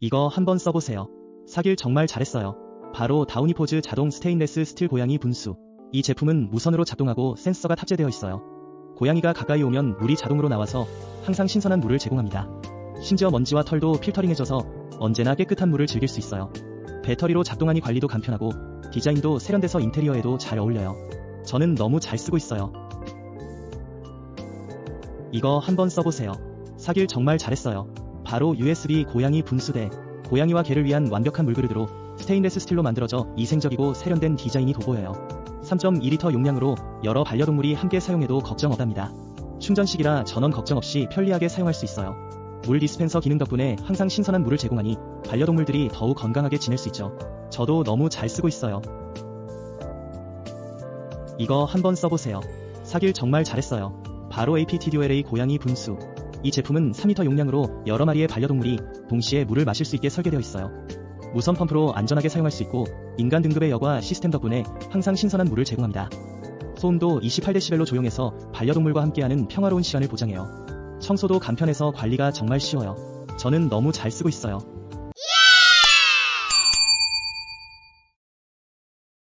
이거 한번 써보세요. 사길 정말 잘했어요. 바로 다우니포즈 자동 스테인레스 스틸 고양이 분수. 이 제품은 무선으로 작동하고 센서가 탑재되어 있어요. 고양이가 가까이 오면 물이 자동으로 나와서 항상 신선한 물을 제공합니다. 심지어 먼지와 털도 필터링해줘서 언제나 깨끗한 물을 즐길 수 있어요. 배터리로 작동하니 관리도 간편하고 디자인도 세련돼서 인테리어에도 잘 어울려요. 저는 너무 잘 쓰고 있어요. 이거 한번 써보세요. 사길 정말 잘했어요. 바로 USB 고양이 분수대. 고양이와 개를 위한 완벽한 물그릇으로 스테인레스 스틸로 만들어져 이생적이고 세련된 디자인이 돋보여요. 3.2리터 용량으로 여러 반려동물이 함께 사용해도 걱정 없답니다. 충전식이라 전원 걱정 없이 편리하게 사용할 수 있어요. 물 디스펜서 기능 덕분에 항상 신선한 물을 제공하니 반려동물들이 더욱 건강하게 지낼 수 있죠. 저도 너무 잘 쓰고 있어요. 이거 한번 써보세요. 사길 정말 잘했어요. 바로 APTDOLA 고양이 분수. 이 제품은 3리터 용량으로 여러 마리의 반려동물이 동시에 물을 마실 수 있게 설계되어 있어요. 무선 펌프로 안전하게 사용할 수 있고 인간 등급의 여과 시스템 덕분에 항상 신선한 물을 제공합니다. 소음도 28dB로 조용해서 반려동물과 함께하는 평화로운 시간을 보장해요. 청소도 간편해서 관리가 정말 쉬워요. 저는 너무 잘 쓰고 있어요.